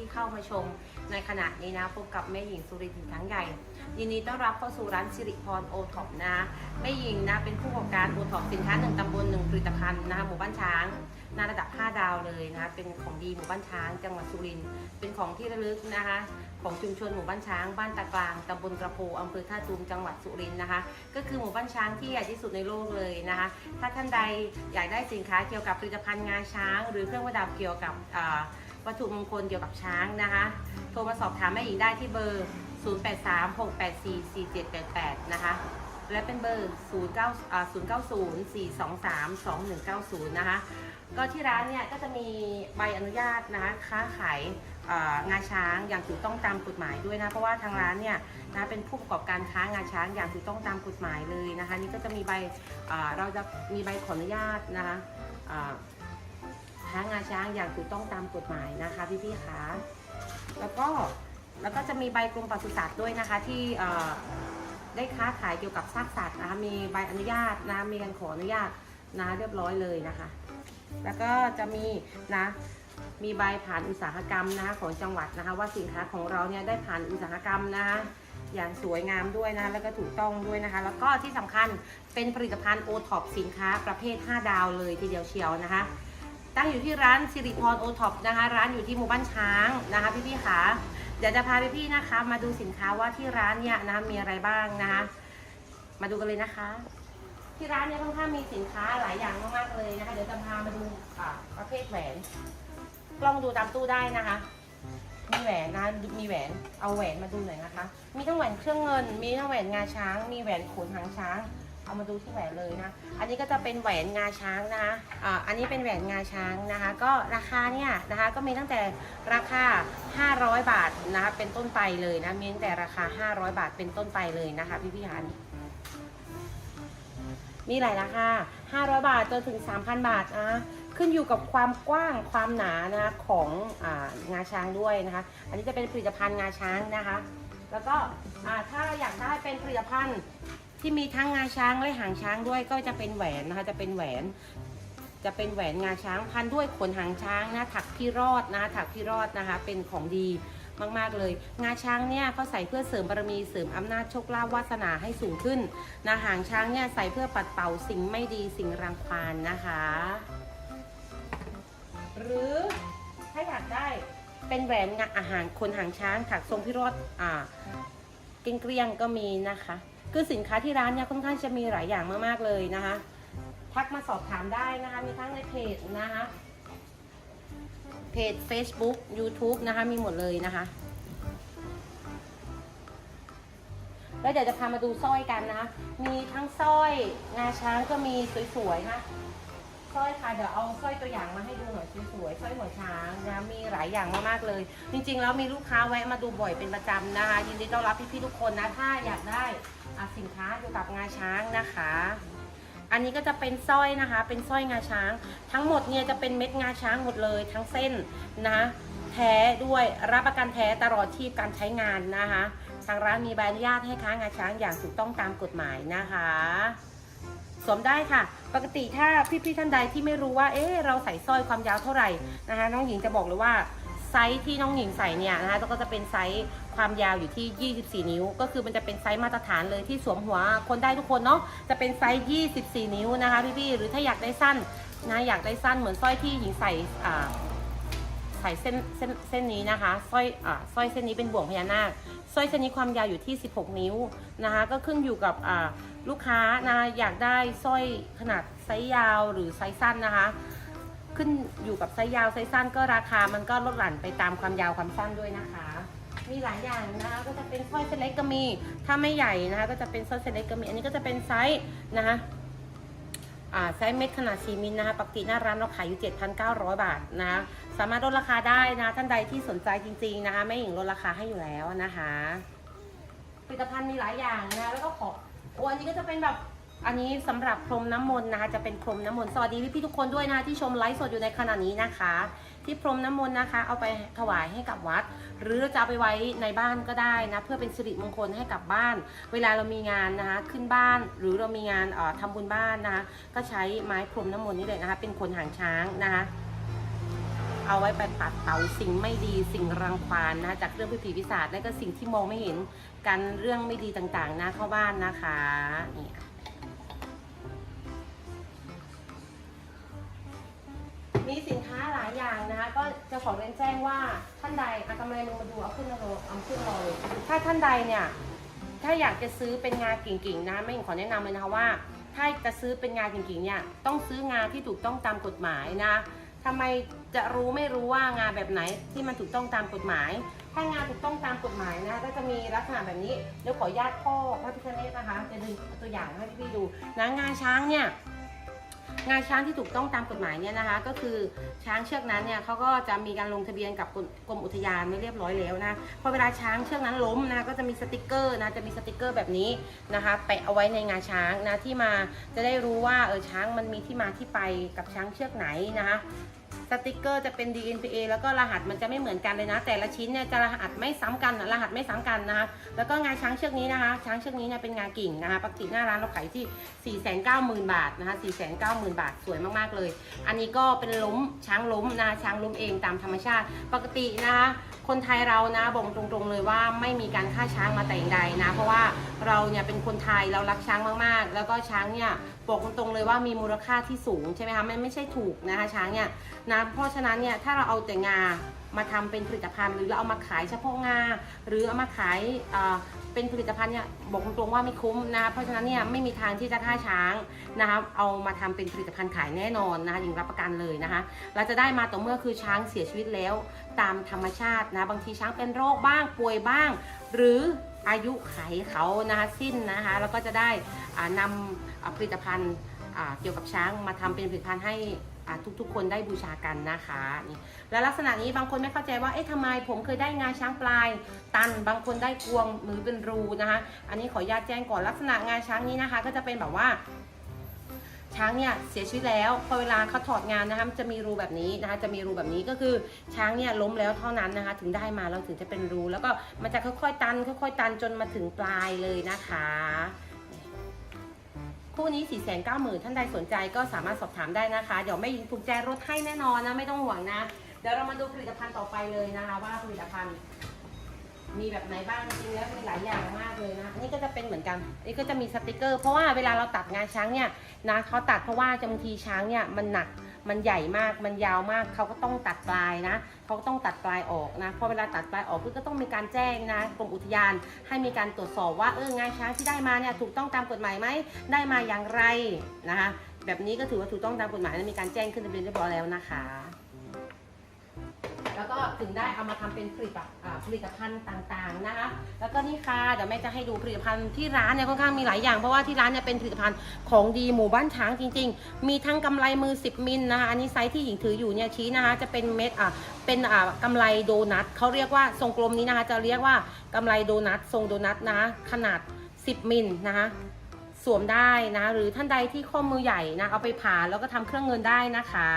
ที่เข้ามาชมในขณะนี้นะพบกับแม่หญิงสุรินทร์ทั้งใหญ่ยินดีต้อนรับเข้าสู่ร้านสิริพรโอท็อปนะแม่หญิงนะเป็นผู้ประกอบการโอท็อปสินค้าหนึ่งตำบลหนึ่งผลิตภัณฑ์นะคะหมู่บ้านช้างนาระดับ 5 ดาวเลยนะคะเป็นของดีหมู่บ้านช้าง จังหวัดสุรินทร์เป็นของที่ระลึกนะคะของชุมชนหมู่บ้านช้างบ้านตากลางตำบลกระโพอำเภอท่าตูมจังหวัดสุรินทร์นะคะ ก็คือหมู่บ้านช้างที่ใหญ่ที่สุดในโลกเลยนะคะ ถ้าท่านใดอยากได้สินค้าเกี่ยวกับผลิตภัณฑ์งาช้าง หรือเครื่องประดับเกี่ยวกับ วัตถุมงคลเกี่ยวกับช้างนะคะ โทรมาสอบถามแม่หญิงได้ที่เบอร์ 0836844788 นะคะ และเป็นเบอร์ 09อ่า0904232190 นะคะ ก็ที่ร้านเนี่ยก็จะมีใบอนุญาตนะคะค้าขายงาช้างอย่างถูกต้องตามกฎหมายด้วยนะเพราะว่าทางร้านเนี่ยนะเป็นผู้ประกอบการค้างาช้างอย่างถูกต้องตามกฎหมายเลยนะคะ นี่ก็จะมีใบเราจะมีใบขออนุญาตนะคะ ค้างาช้างอย่างถูกต้องตามกฎหมายนะคะพี่ๆคะแล้วก็แล้วก็จะมีใบกรมปศุสัตว์ด้วยนะคะที่ได้ค้าขายเกี่ยวกับซากสัตว์นะคะมีใบอนุญาตนะมีการขออนุญาตนะเรียบร้อยเลยนะคะ แล้วก็จะมีนะมีใบผ่านอุตสาหกรรมนะคะของจังหวัดนะคะ ว่าสินค้าของเราเนี่ยได้ผ่านอุตสาหกรรมนะคะอย่างสวยงามด้วยนะแล้วก็ถูกต้องด้วยนะคะ แล้วก็ที่สำคัญเป็นผลิตภัณฑ์โอท็อปสินค้าประเภท 5 ดาวเลยทีเดียวเชียวนะคะ ตั้งอยู่ที่ร้านสิริพรโอท็อปนะคะ ร้านอยู่ที่หมู่บ้านช้างนะคะพี่ๆค่ะเดี๋ยวจะพาพี่ๆนะคะ มาดูสินค้าว่าที่ร้านเนี่ยนะคะมีอะไรบ้างนะคะ มาดูกันเลยนะคะ ที่ร้านเนี่ยค่อนข้างมีสินค้าหลายอย่างมากๆเลยนะคะเดี๋ยวจะพามาดูประเภทแหวน กล้องดูตามตู้ได้นะคะ มีแหวนนะมีแหวนเอาแหวนมาดูหน่อยนะคะ มีทั้งแหวนเครื่องเงิน มีทั้งแหวนงาช้าง มีแหวนขนหางช้าง เอามาดูที่แหวนเลยนะ อันนี้ก็จะเป็นแหวนงาช้างนะคะอ่าอันนี้เป็นแหวนงาช้างนะคะ ก็ราคาเนี่ยนะคะก็มีตั้งแต่ราคา 500 บาทนะคะเป็นต้นไปเลยนะ มีตั้งแต่ราคา 500 บาทเป็นต้นไปเลยนะคะ พี่พี่ๆคะมีหลายราคา 500 บาทจนถึง 3,000 บาทนะขึ้นอยู่กับความกว้างความหนานะคะของอางาช้างด้วยนะคะ อันนี้จะเป็นผลิตภัณฑ์งาช้างนะคะ แล้วก็อ่าถ้าอยากได้เป็นผลิตภัณฑ์ ที่มีทั้งงาช้างและหางช้างด้วยก็จะเป็นแหวนนะคะ จะเป็นแหวน จะเป็นแหวนงาช้างพันด้วยขนหางช้างนะถักพี่รอดนะคะถักพี่รอดนะคะ เป็นของดีมากๆเลย งาช้างเนี่ยเขาใส่เพื่อเสริมบารมีเสริมอำนาจโชคลาภวาสนาให้สูงขึ้นนะหางช้างเนี่ยใส่เพื่อปัดเป่าสิ่งไม่ดีสิ่งรังควานนะคะ หรือถ้าอยากได้เป็นแหวนงาอาหารคนหางช้างถักทรงพิโรธอ่าเกลียงเกลียงๆก็มีนะคะ คือสินค้าที่ร้านเนี่ยค่อนข้างจะมีหลายอย่างมากๆเลยนะคะ ทักมาสอบถามได้นะคะ มีทั้งในเพจนะคะ เพจ Facebook YouTube นะคะ มีหมดเลยนะคะ แล้วเดี๋ยวจะพามาดูสร้อยกันนะคะ มีทั้งสร้อยงาช้างก็มีสวยๆนะสร้อยค่ะเดี๋ยวเอาสร้อยตัวอย่างมาให้ดูหน่อยสวยๆสร้อยหัวช้างนะมีหลายอย่างมากๆเลย จริงๆแล้วมีลูกค้าแวะมาดูบ่อยเป็นประจำนะคะ ยินดีต้อนรับพี่ๆทุกคนนะถ้าอยากได้ สินค้าเกี่ยวกับงาช้างนะคะ อันนี้ก็จะเป็นสร้อยนะคะ เป็นสร้อยงาช้าง ทั้งหมดเนี่ยจะเป็นเม็ดงาช้างหมดเลย ทั้งเส้นนะแท้ด้วยรับประกันแท้ตลอดชีพการใช้งานนะคะ ทางร้านมีใบอนุญาตให้ค้างาช้างอย่างถูกต้องตามกฎหมายนะคะสวมได้ค่ะ ปกติถ้าพี่ๆท่านใดที่ไม่รู้ว่า เอ๊ะเราใส่สร้อยความยาวเท่าไหร่นะคะ น้องหญิงจะบอกเลยว่า ไซส์ที่น้องหญิงใส่เนี่ยนะคะก็จะเป็นไซส์ความยาวอยู่ที่ 24 นิ้ว ก็คือมันจะเป็นไซส์มาตรฐานเลยที่สวมหัวคนได้ทุกคนเนาะจะเป็นไซส์ 24 นิ้วนะคะพี่ๆหรือถ้าอยากได้สั้นนะอยากได้สั้นเหมือนสร้อยที่หญิงใส่อ่าใส่เส้นเส้นเส้นนี้นะคะสร้อยอ่าสร้อยเส้นนี้เป็นบ่วงพญานาคสร้อยเส้นนี้ความยาวอยู่ที่ 16 นิ้วนะคะก็ขึ้นอยู่กับอ่าลูกค้านะอยากได้สร้อยขนาดไซส์ยาวหรือไซส์สั้นนะคะ ขึ้นอยู่กับไซส์ยาวไซส์สั้นก็ราคามันก็ลดหลั่นไปตามความยาวความสั้นด้วยนะคะ มีหลายอย่างนะคะก็จะเป็นสร้อยเส้นเล็กก็มี ถ้าไม่ใหญ่นะคะ ก็จะเป็นสร้อยเส้นเล็กก็มี อันนี้ก็จะเป็นไซส์นะคะอ่าไซส์เม็ดขนาด 4 มิลนะคะปกติหน้าร้านเราขายอยู่ 7,900 บาทนะคะสามารถลดราคาได้นะท่านใดที่สนใจจริงๆนะคะแม่หญิงลดราคาให้อยู่แล้วนะคะผลิตภัณฑ์มีหลายอย่างนะแล้วก็ขอโอ้อันนี้ก็จะเป็นแบบ อันนี้สำหรับพรมน้ำมนต์นะคะ จะเป็นพรมน้ำมนต์สวัสดีพี่ๆทุกคนด้วยนะที่ชมไลฟ์สดอยู่ในขณะนี้นะคะ ที่พรมน้ำมนต์นะคะ เอาไปถวายให้กับวัด หรือจะเอาไปไว้ในบ้านก็ได้นะ เพื่อเป็นสิริมงคลให้กับบ้าน เวลาเรามีงานนะคะ ขึ้นบ้านหรือเรามีงานเอ่อทำบุญบ้านนะคะ ก็ใช้ไม้พรมน้ำมนต์นี่เลยนะคะ เป็นขนหางช้างนะคะเอาไว้ไปปัดเป่าสิ่งไม่ดีสิ่งรังควานนะจากเรื่องพิธีพิศาจและก็สิ่งที่มองไม่เห็นกันเรื่องไม่ดีต่างๆนะเข้าบ้านนะคะนี่ ก็จะขอเรียนแจ้งว่าท่านใดอากำไรมึงมาดูเอาขึ้นมาโลเอาขึ้นรอเลยถ้าท่านใดเนี่ยถ้าอยากจะซื้อเป็นงากิ่งๆนะไม่ขอแนะนำเลยนะคะว่า ถ้าจะซื้อเป็นงากิ่งๆเนี่ยต้องซื้องาที่ถูกต้องตามกฎหมายนะทำไมจะรู้ไม่รู้ว่างาแบบไหนที่มันถูกต้องตามกฎหมาย ถ้างานถูกต้องตามกฎหมายนะก็จะมีลักษณะแบบนี้เดี๋ยวขอญาตพ่อพระพิฆเนศนะคะ จะดึงตัวอย่างให้พี่ดูนะงาช้างเนี่ย งาช้างที่ถูกต้องตามกฎหมายเนี่ยนะคะ ก็คือช้างเชือกนั้นเนี่ยเขาก็จะมีการลงทะเบียนกับกรมอุทยานไม่เรียบร้อยแล้วนะพอเวลาช้างเชือกนั้นล้มนะก็จะมีสติกเกอร์นะจะมีสติกเกอร์แบบนี้นะคะแปะเอาไว้ในงาช้างนะที่มาจะได้รู้ว่าเออช้างมันมีที่มาที่ไปกับช้างเชือกไหนนะคะ สติกเกอร์จะเป็น DNPA แล้วก็รหัสมันจะไม่เหมือนกันเลยนะ แต่ละชิ้นเนี่ยจะรหัสไม่ซ้ำกันรหัสไม่ซ้ำกันนะคะแล้วก็งาช้างเชือกนี้นะคะ ช้างเชือกนี้เนี่ยเป็นงากิ่งนะคะปกติหน้าร้านเราขายที่ 490,000 บาทนะคะ 490,000 บาทสวยมากๆเลย อันนี้ก็เป็นล้มช้างล้มนะคะช้างล้มเองตามธรรมชาติปกตินะคะ คนไทยเรานะบอกตรงๆเลยว่าไม่มีการฆ่าช้างมาแต่อย่างใดนะ เพราะว่าเราเนี่ยเป็นคนไทยเรารักช้างมากๆ แล้วก็ช้างเนี่ยบอกตรงๆเลยว่ามีมูลค่าที่สูงใช่ไหมคะมันไม่ใช่ถูกนะคะช้างเนี่ยนะเพราะฉะนั้นเนี่ยถ้าเราเอาแต่งามาทำเป็นผลิตภัณฑ์ หรือเราเอามาขายเฉพาะงาหรือเอามาขาย เป็นผลิตภัณฑ์เนี่ยบอกตรงๆว่าไม่คุ้มนะเพราะฉะนั้นเนี่ยไม่มีทางที่จะฆ่าช้างนะคะเอามาทำเป็นผลิตภัณฑ์ขายแน่นอนนะคะยิงรับประกันเลยนะคะ เราจะได้มาต่อเมื่อคือช้างเสียชีวิตแล้วตามธรรมชาตินะบางทีช้างเป็นโรคบ้างป่วยบ้าง หรืออายุไขเขานะคะสิ้นนะคะแล้วก็จะได้นำอ่าผลิตภัณฑ์เกี่ยวกับช้างมาทำเป็นผลิตภัณฑ์ให้ ทุกๆ คนได้บูชากันนะคะนี่และลักษณะนี้บางคนไม่เข้าใจว่าเอ๊ะทำไมผมเคยได้งาช้างปลาย ตันบางคนได้กวงมือเป็นรูนะคะ อันนี้ขออนุญาตแจ้งก่อนลักษณะงาช้างนี้นะคะ ก็จะเป็นแบบว่าช้างเนี่ยเสียชีวิตแล้วพอเวลาเขาถอดงานนะคะมันจะมีรูแบบนี้นะคะจะมีรูแบบนี้ก็คือช้างเนี่ยล้มแล้วเท่านั้นนะคะ ถึงได้มาแล้วถึงจะเป็นรู แล้วก็มันจะค่อยๆตัน ค่อยๆตันจนมาถึงปลายเลยนะคะ คู่นี้4 9 0 0 0 0ท่านใดสนใจก็สามารถสอบถามได้นะคะ เดี๋ยวไม่ยิงถูกแจรถให้แน่นอนนะ ไม่ต้องห่วงนะ เดี๋ยวเรามาดูผลิตภัณฑ์ต่อไปเลยนะคะ ว่าผลิตภัณฑ์มีแบบไหนบ้างจริงๆแล้วมีหลายอย่างมากเลยนะอันนี้ก็จะเป็นเหมือนกันอันนี้ก็จะมีสติกเกอร์ เพราะว่าเวลาเราตัดงานช้างเนี่ยนะเขาตัดเพราะว่าบางทีช้างเนี่ยมันหนัก มันใหญ่มากมันยาวมากเขาก็ต้องตัดปลายนะเขาก็ต้องตัดปลายออกนะพอเวลาตัดปลายออกเพื่อก็ต้องมีการแจ้งนะกรมอุทยาน ให้มีการตรวจสอบว่าเอองานช้างที่ได้มาเนี่ยถูกต้องตามกฎหมายไหมได้มาอย่างไรนะคะแบบนี้ก็ถือว่าถูกต้องตามกฎหมายและมีการแจ้งขึ้นทะเบียนเรียบร้อยแล้วนะคะ แล้วก็ถึงได้เอามาทำเป็นผลิตภัณฑ์อ่าผลิตภัณฑ์ต่างๆนะคะ แล้วก็นี่ค่ะเดี๋ยวแม่จะให้ดูผลิตภัณฑ์ที่ร้านเนี่ยค่อนข้างมีหลายอย่างเพราะว่าที่ร้านเนี่ยเป็นผลิตภัณฑ์ของดีหมู่บ้านช้างจริง ๆ มีทั้งกำไรมือ 10 มิลนะคะอันนี้ไซส์ที่หญิงถืออยู่เนี่ยชี้นะคะจะเป็นเม็ดอะเป็นอ่ากำไรโดนัทเขาเรียกว่าทรงกลมนี้นะคะ จะเรียกว่ากำไรโดนัททรงโดนัทนะคะขนาด 10 มิลนะคะสวมได้นะ หรือท่านใดที่ข้อมือใหญ่นะเอาไปผ่าแล้วก็ทำเครื่องเงินได้นะคะ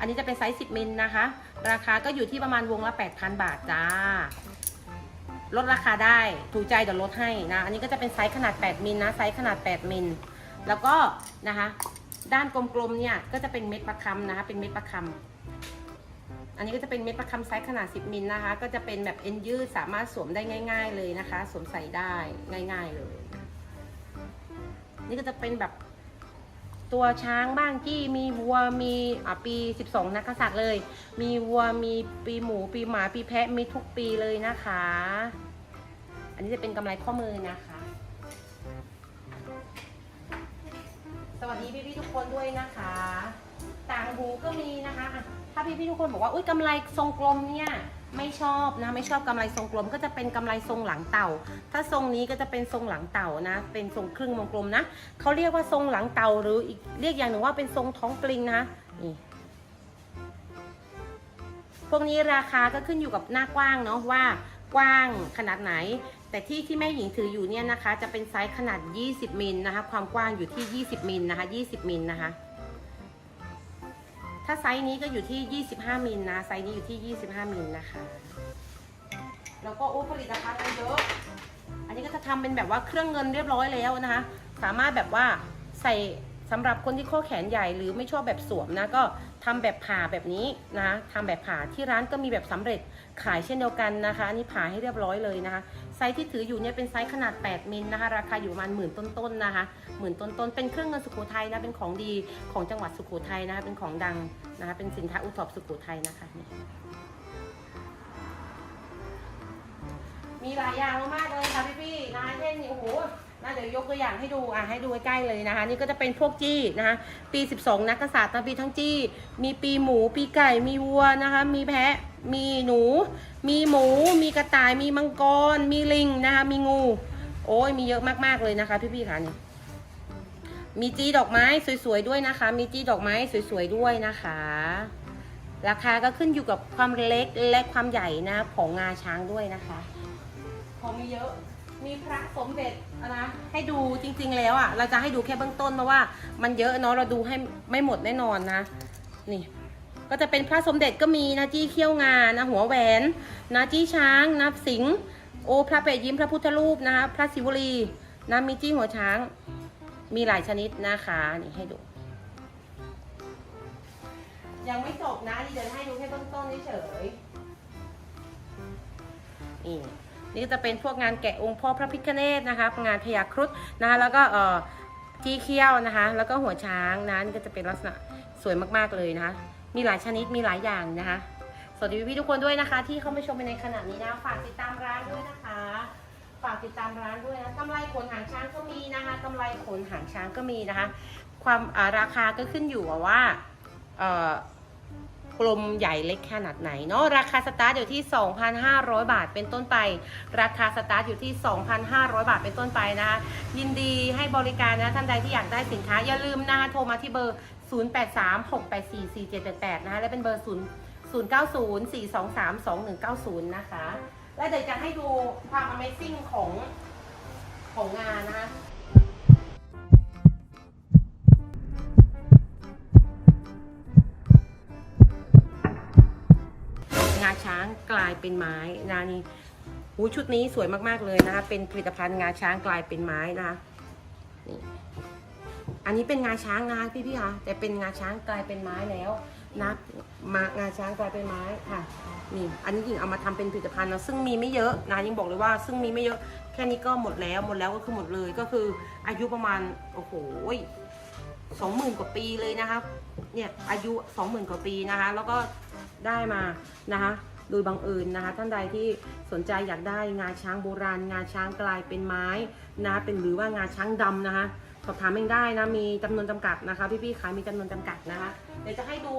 อันนี้จะเป็นไซส์ 10มิลนะคะ ราคาก็อยู่ที่ประมาณวงละ 8,000 บาทจ้า ลดราคาได้ ถูกใจเดี๋ยวลดให้นะ อันนี้ก็จะเป็นไซส์ขนาด 8มิลนะ ไซส์ขนาด 8มิล แล้วก็นะคะ ด้านกลมๆเนี่ยก็จะเป็นเม็ดประคำนะคะ เป็นเม็ดประคำอันนี้ก็จะเป็นเม็ดประคำไซส์ขนาด 10มิลนะคะ ก็จะเป็นแบบเอ็นยืดสามารถสวมได้ง่าย ๆ เลยนะคะ สวมใส่ได้ง่าย ๆเลย นี่ก็จะเป็นแบบ ตัวช้างบ้างจี้มีวัวมีอะปี 12 นักกษัตริย์เลย มีวัวมีปีหมูปีหมาปีแพะมีทุกปีเลยนะคะ อันนี้จะเป็นกำไรข้อมือนะคะ สวัสดีพี่ๆทุกคนด้วยนะคะ ต่างหูก็มีนะคะอะถ้าพี่ๆทุกคนบอกว่าอุ้ยกำไรทรงกลมเนี่ย ไม่ชอบนะไม่ชอบกำไรทรงกลม ก็จะเป็นกำไรทรงหลังเต่า ถ้าทรงนี้ก็จะเป็นทรงหลังเต่านะ เป็นทรงครึ่งวงกลมนะเขาเรียกว่าทรงหลังเต่าหรืออีกเรียกอย่างหนึ่งว่าเป็นทรงท้องปลิงนะนี่พวกนี้ราคาก็ขึ้นอยู่กับหน้ากว้างเนาะว่ากว้างขนาดไหน แต่ที่ที่แม่หญิงถืออยู่เนี่ยนะคะ จะเป็นไซส์ขนาด 20มิลนะคะ ความกว้างอยู่ที่ 20มิลนะคะ 20มิลนะคะ ถ้าไซส์นี้ก็อยู่ที่ 25 มิลนะ ไซส์นี้อยู่ที่ 25 มิลนะคะ แล้วก็โอ้ผลิตภัณฑ์มันเยอะ อันนี้ก็จะทำเป็นแบบว่าเครื่องเงินเรียบร้อยแล้วนะคะ สามารถแบบว่าใส่สำหรับคนที่ข้อแขนใหญ่หรือไม่ชอบแบบสวมนะก็ทำแบบผ่าแบบนี้นะคะทำแบบผ่าที่ร้านก็มีแบบสำเร็จขายเช่นเดียวกันนะคะ อันนี้ผ่าให้เรียบร้อยเลยนะคะ ไซส์ที่ถืออยู่เนี่ยเป็นไซส์ขนาด 8 มิลนะคะ ราคาอยู่ประมาณหมื่นต้นๆนะคะหมื่นต้นๆเป็นเครื่องเงินสุโขทัยนะเป็นของดีของจังหวัดสุโขทัยนะคะเป็นของดังนะคะเป็นสินค้าอุทบสุโขทัยนะคะนี่มีหลายอย่างมากๆเลยค่ะพี่ๆนะเช่นโอ้โห นะเดี๋ยวยกตัวอย่างให้ดูอะให้ดูใกล้ๆเลยนะคะ นี่ก็จะเป็นพวกจี้นะคะปี 12 นักกษัตริย์นะปีทั้งจี้ มีปีหมู ปีไก่ มีวัวนะคะ มีแพะ มีหนู มีหมู มีกระต่าย มีมังกร มีลิงนะคะ มีงู โอ้ยมีเยอะมากๆเลยนะคะ พี่ๆค่ะนี่มีจี้ดอกไม้สวยๆด้วยนะคะ มีจี้ดอกไม้สวยๆด้วยนะคะ ราคาก็ขึ้นอยู่กับความเล็กและความใหญ่นะของงาช้างด้วยนะคะขอมีเยอะ มีพระสมเด็จนะให้ดูจริง ๆ แล้วอะเราจะให้ดูแค่เบื้องต้นเพราะว่า มันเยอะเนาะเราดูให้ไม่หมดแน่นอนนะ นี่ ก็จะเป็นพระสมเด็จก็มีนะจี้เขี้ยวงานะหัวแหวนนะจี้ช้างนะสิงโอพระเปรตยิ้มพระพุทธรูปนะคะพระศิวลีนะมีจี้หัวช้าง มีหลายชนิดนะคะนี่ให้ดู ยังไม่จบนะนี่เดี๋ยวให้ดูแค่เบื้องต้นเฉยนี่ นี่จะเป็นพวกงานแกะองค์พ่อพระพิฆเนศนะคะงานพญาครุฑนะคะแล้วก็เอ่อจีเขี้ยวนะคะ แล้วก็หัวช้างนะนี่ก็จะเป็นลักษณะสวยมากๆเลยนะคะมีหลายชนิดมีหลายอย่างนะคะ สวัสดีพี่ทุกคนด้วยนะคะ ที่เข้ามาชมในขณะนี้นะฝากติดตามร้านด้วยนะคะ ฝากติดตามร้านด้วยนะกำไรขนหางช้างก็มีนะคะกำไรขนหางช้างก็มีนะคะ ความาราคาก็ขึ้นอยู่ว่าเอ่อ กลมใหญ่เล็กขนาดไหนเนาะราคาสตาร์ทอยู่ที่ 2,500 บาทเป็นต้นไป ราคาสตาร์ทอยู่ที่ 2,500 บาทเป็นต้นไปนะคะยินดีให้บริการนะท่านใดที่อยากได้สินค้าอย่าลืมนะคะโทรมาที่เบอร์ 0836844788 นะคะและเป็นเบอร์ 0 0904232190 นะคะ แล้วเดี๋ยวจะให้ดูความ Amazing ของของงานนะคะ งาช้างกลายเป็นไม้นะนี่หูชุดนี้สวยมากๆเลยนะคะเป็นผลิตภัณฑ์งาช้างกลายเป็นไม้นะคะนี่อันนี้เป็นงาช้างนะพี่ๆคะแต่เป็นงาช้างกลายเป็นไม้แล้วนะมางาช้างกลายเป็นไม้ค่ะนี่อันนี้ยิงเอามาทำเป็นผลิตภัณฑ์นะซึ่งมีไม่เยอะนะยิงบอกเลยว่าซึ่งมีไม่เยอะแค่นี้ก็หมดแล้วหมดแล้วก็คือหมดเลยก็คืออายุประมาณโอ้โห สองหมื่นกว่าปีเลยนะคะเนี่ยอายุสองหมื่นกว่าปีนะคะ แล้วก็ได้มานะคะโดยบังเอิญนะคะ ท่านใดที่สนใจอยากได้งาช้างโบราณ งาช้างกลายเป็นไม้นะเป็นหรือว่างาช้างดำนะคะสอบถามเองได้นะมีจำนวนจำกัดนะคะ พี่ๆขายมีจำนวนจำกัดนะคะเดี๋ยวจะให้ดู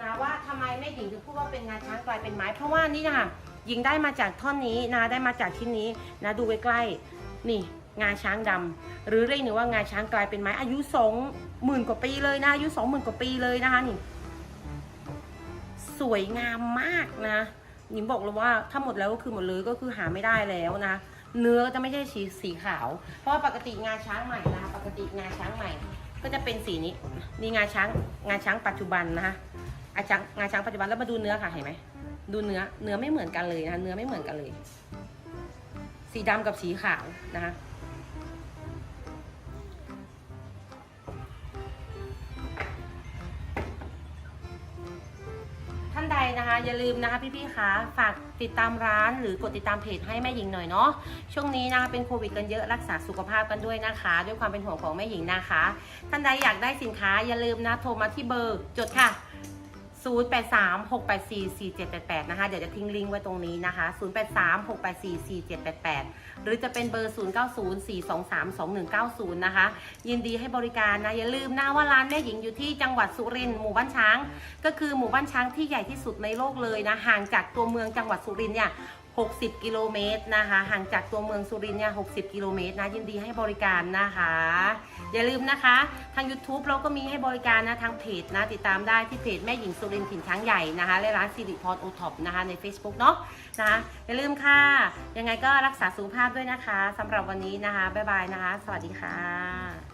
นะว่าทำไมแม่หญิงถึงพูดว่าเป็นงาช้างกลายเป็นไม้ เพราะว่านี่นะคะหญิงได้มาจากท่อนนี้นะได้มาจากชิ้นนี้นะดูใกล้ๆนี่ งาช้างดำหรือเรียกหนึ่งว่างาช้างกลายเป็นไม้อายุสองหมื่นกว่าปีเลยนะอายุสองหมื่นกว่าปีเลยนะคะนี่สวยงามมากนะหนิมบอกเลยว่าถ้าหมดแล้วก็คือหมดเลยก็คือหาไม่ได้แล้วนะเนื้อจะไม่ใช่สีสีขาว เพราะว่าปกติงาช้างใหม่นะคะปกติงาช้างใหม่ ก็จะเป็นสีนี้นี่งาช้างงาช้างปัจจุบันนะคะอาช้างงาช้างปัจจุบันแล้วมาดูเนื้อค่ะเห็นไหมดูเนื้อเนื้อไม่เหมือนกันเลยนะคะเนื้อไม่เหมือนกันเลย สีดำกับสีขาวนะคะ ใดนะคะ อย่าลืมนะคะพี่ๆคะฝากติดตามร้านหรือกดติดตามเพจให้แม่หญิงหน่อยเนาะช่วงนี้นะคะเป็นโควิดกันเยอะรักษาสุขภาพกันด้วยนะคะ ด้วยความเป็นห่วงของแม่หญิงนะคะ ท่านใดอยากได้สินค้าอย่าลืมนะโทรมาที่เบอร์จดค่ะ 0836844788 นะคะ เดี๋ยวจะทิ้งลิงก์ไว้ตรงนี้นะคะ 0836844788 หรือจะเป็นเบอร์ 0904232190 นะคะ ยินดีให้บริการนะ อย่าลืมนะว่าร้านแม่หญิงอยู่ที่จังหวัดสุรินทร์หมู่บ้านช้าง ก็คือหมู่บ้านช้างที่ใหญ่ที่สุดในโลกเลยนะ ห่างจากตัวเมืองจังหวัดสุรินทร์เนี่ย 60 กิโลเมตรนะคะ ห่างจากตัวเมืองสุรินทร์เนี่ย60 กิโลเมตรนะ ยินดีให้บริการนะคะ อย่าลืมนะคะ ทาง YouTube เราก็มีให้บริการนะ ทางเพจนะ ติดตามได้ที่เพจแม่หญิงสุรินทร์ถิ่นช้างใหญ่นะคะ และร้านสิริพรโอท็อปนะคะ ใน Facebook เนาะนะะอย่าลืมค่ะ ยังไงก็รักษาสุขภาพด้วยนะคะสำหรับวันนี้นะคะ บ๊ายบายนะคะ สวัสดีค่ะ